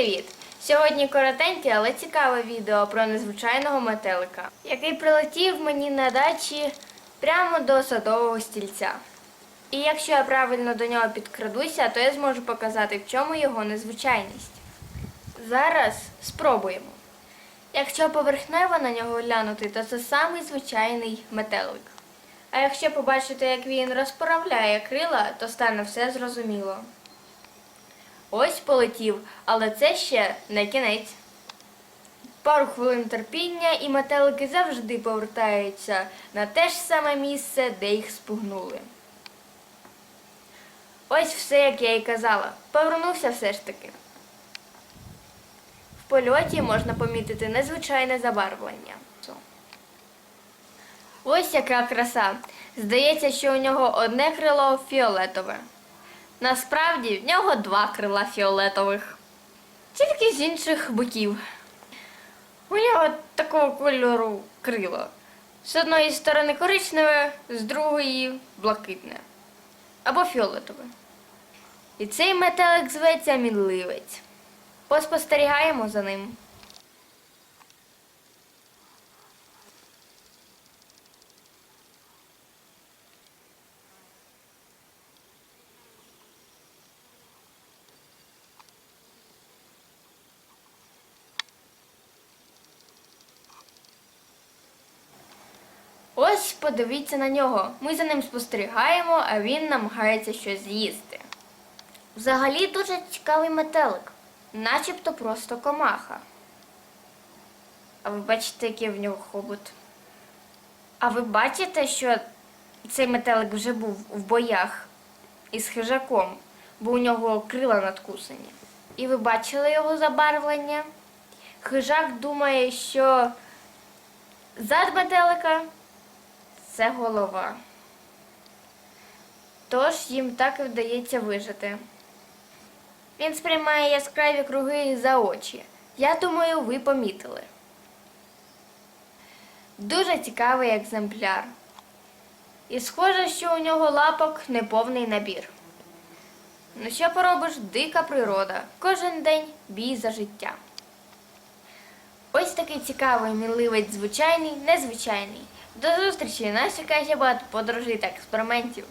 привіт! Сьогодні коротеньке, але цікаве відео про незвичайного метелика, який прилетів мені на дачі прямо до садового стільця. І якщо я правильно до нього підкрадуся, то я зможу показати, в чому його незвичайність. Зараз спробуємо. Якщо поверхнево на нього глянути, то це самий звичайний метелик. А якщо побачити, як він розправляє крила, то стане все зрозуміло. Ось полетів, але це ще не кінець. Пару хвилин терпіння, і метелики завжди повертаються на те ж саме місце, де їх спугнули. Ось все, як я і казала. Повернувся все ж таки. В польоті можна помітити незвичайне забарвлення. Ось яка краса. Здається, що у нього одне крило фіолетове. Насправді в нього два крила фіолетових. Тільки з інших боків. У нього такого кольору крило. З одної сторони коричневе, з другої блакитне. Або фіолетове. І цей метелик зветься мінливець. Поспостерігаємо за ним. Ось подивіться на нього. Ми за ним спостерігаємо, а він намагається щось з'їсти. Взагалі дуже цікавий метелик, начебто просто комаха. А ви бачите, який в нього хобот? А ви бачите, що цей метелик вже був в боях із хижаком, бо у нього крила надкусані. І ви бачили його забарвлення? Хижак думає, що зад метелика це голова. Тож їм так і вдається вижити. Він сприймає яскраві круги за очі. Я думаю, ви помітили. Дуже цікавий екземпляр. І схоже, що у нього лапок неповний набір. Ну що поробиш, дика природа. Кожен день бій за життя. Ось такий цікавий мінливець звичайний, незвичайний. До зустрічі! Нас багато подорожей та експериментів.